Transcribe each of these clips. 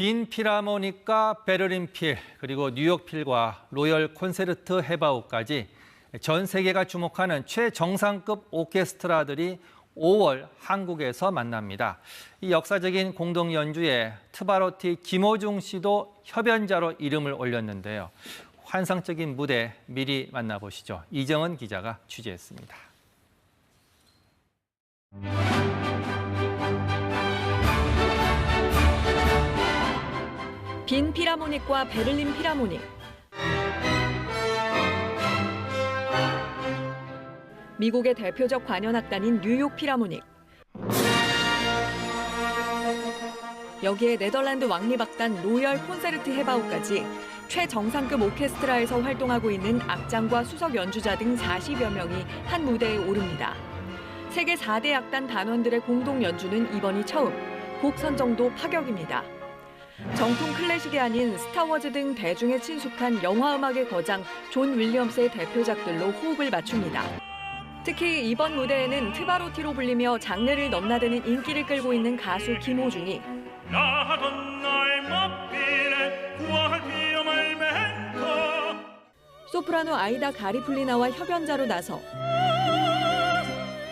빈 필하모닉과 베를린 필 그리고 뉴욕 필과 로열 콘세르트 헤바우까지 전 세계가 주목하는 최정상급 오케스트라들이 5월 한국에서 만납니다. 이 역사적인 공동 연주에 트바로티 김호중 씨도 협연자로 이름을 올렸는데요. 환상적인 무대 미리 만나보시죠. 이정은 기자가 취재했습니다. 빈 피라모닉과 베를린 피라모닉. 미국의 대표적 관현악단인 뉴욕 피라모닉. 여기에 네덜란드 왕립악단 로열 콘세르트 헤바우까지 최정상급 오케스트라에서 활동하고 있는 악장과 수석 연주자 등 40여 명이 한 무대에 오릅니다. 세계 4대 악단 단원들의 공동 연주는 이번이 처음, 곡 선정도 파격입니다. 정통 클래식이 아닌 스타워즈 등 대중에 친숙한 영화 음악의 거장 존 윌리엄스의 대표작들로 호흡을 맞춥니다. 특히 이번 무대에는 트바로티로 불리며 장르를 넘나드는 인기를 끌고 있는 가수 김호중이. 소프라노 아이다 가리플리나와 협연자로 나서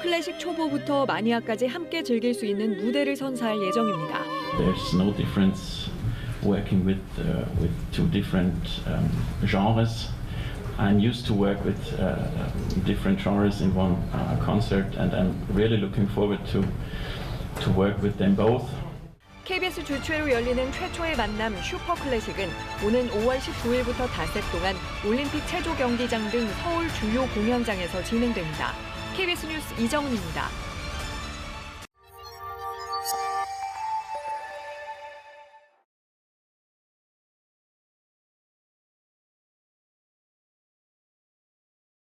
클래식 초보부터 마니아까지 함께 즐길 수 있는 무대를 선사할 예정입니다. There's no difference working with uh, with two different um, genres. I'm used to work with uh, different genres in one uh, concert, and I'm really looking forward to to work with them both. KBS 주최로 열리는 최초의 만남 슈퍼 클래식은 오는 5월 19일부터 닷새 동안 올림픽 체조 경기장 등 서울 주요 공연장에서 진행됩니다. KBS 뉴스 이정은입니다.